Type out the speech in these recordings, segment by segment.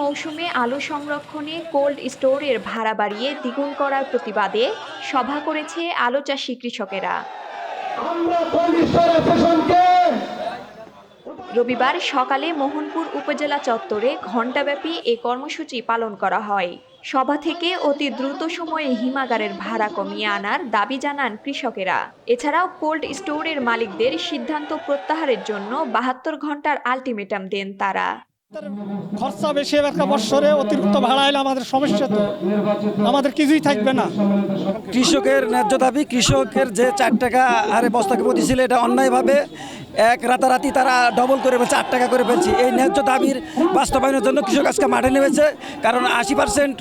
মৌসুমে আলু সংরক্ষণে কোল্ড স্টোরের ভাড়া বাড়িয়ে দ্বিগুণ করার প্রতিবাদে সভা করেছে আলু চাষী কৃষকেরা। রবিবার সকালে মোহনপুর উপজেলা চত্বরে ঘণ্টাব্যাপী এ কর্মসূচি পালন করা হয়। সভা থেকে অতি দ্রুত সময়ে হিমাগারের ভাড়া কমিয়ে আনার দাবি জানান কৃষকেরা। এছাড়াও কোল্ড স্টোরের মালিকদের সিদ্ধান্ত প্রত্যাহারের জন্য বাহাত্তর ঘণ্টার আলটিমেটাম দেন তারা। খরচা বেশি একটা বৎসরে, অতিরিক্ত ভাড়া এলে আমাদের সমস্যা তো। আমাদের কিছুই থাকবে না। কৃষকের ন্যায্য দাবি, কৃষকের যে চার টাকা আরে বস্তাকে প্রতি ছিল এটা অন্যায়ভাবে এক রাতারাতি তারা ডবল করে ফেলছে, আট টাকা করে ফেলছে। এই ন্যায্য দাবির বাস্তবায়নের জন্য কৃষক আজকে মাঠে নেমেছে, কারণ আশি পার্সেন্ট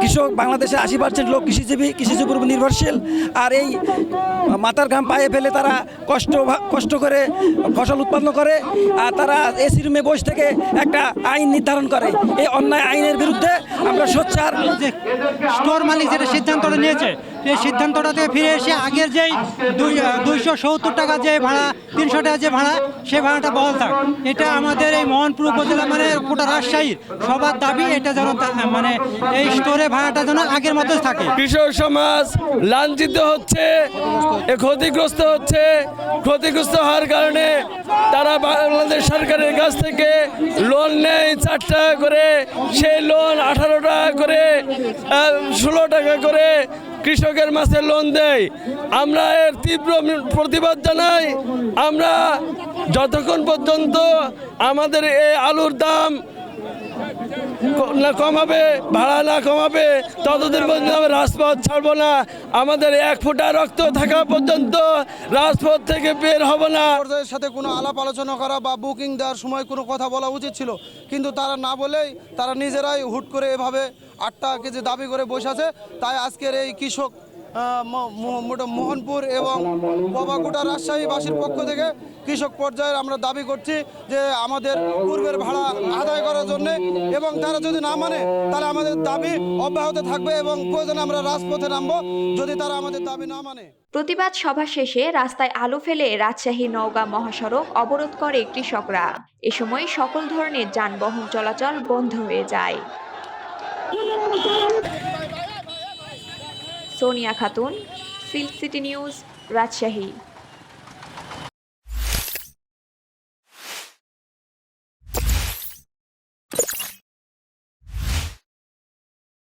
কৃষক বাংলাদেশে আশি পার্সেন্ট লোক কৃষিজীবী, কৃষিজীবীর উপর নির্ভরশীল। আর এই মাথার ঘাম পায়ে ফেলে তারা কষ্ট কষ্ট করে ফসল উৎপন্ন করে, আর তারা এসি রুমে বসে থেকে একটা আইন নির্ধারণ করে। এই অন্যায় আইনের বিরুদ্ধে আমরা সোচ্চার। স্টোর মালিক যেটা সিদ্ধান্ত নিয়েছে সেই সিদ্ধান্তটা থেকে ফিরে এসে আগের যেই দুই দুইশো সত্তর টাকা যে ভাড়া, তিনশো টাকা যে ভাড়া, সে ভাড়াটা বহাল থাক। এটা আমাদের এই মোহনপুর উপজেলা মানে গোটা রাজশাহীর সবার দাবি, এটা যেন মানে এই স্টোরে ভাড়াটা যেন আগের মতো থাকে। কৃষক সমাজ লাঞ্ছিত হচ্ছে ক্ষতিগ্রস্ত হচ্ছে। ক্ষতিগ্রস্ত হওয়ার কারণে তারা বাংলাদেশ সরকারের কাছ থেকে লোন নেয় চার টাকা করে। সেই লোন আঠারো টাকা করে ষোলো টাকা করে কৃষকের মাসে লোন দেয় আমরা এর তীব্র প্রতিবাদ জানাই। আমরা যতক্ষণ পর্যন্ত আমাদের এই আলুর দাম না কমাবে ভাড়া না কমাবে ততদিন পর্যন্ত আমরা রাজপথ ছাড়বো না। আমাদের এক ফোঁটা রক্ত থাকা পর্যন্ত রাজপথ থেকে বের হব না। পর্যায়ের সাথে কোনো আলাপ আলোচনা করা বা বুকিং দেওয়ার সময় কোনো কথা বলা উচিত ছিল। কিন্তু তারা না বলেই তারা নিজেরাই হুট করে এভাবে আটটা কেজি দাবি করে বসে আছে। তাই আজকের এই কৃষক মোহনপুর এবং কবাকুটা রাজশাহীবাসীর পক্ষ থেকে কৃষক পর্যায়ের আমরা দাবি করছি যে আমাদের পূর্বের ভাড়া আদায় করার জন্য এবং তারা যদি না মানে তাহলে আমাদের দাবি অব্যাহত থাকবে এবং প্রয়োজনে আমরা রাজপথে নামবো। যদি তারা আমাদের দাবি না মানে। প্রতিবাদ সভা শেষে রাস্তায় আলু ফেলে রাজশাহী নওগাঁ মহাসড়ক অবরোধ করে কৃষকরা। এ সময় সকল ধরনের যানবাহন চলাচল বন্ধ হয়ে যায়। Sonia Khatun, silk city news, Rajshahi.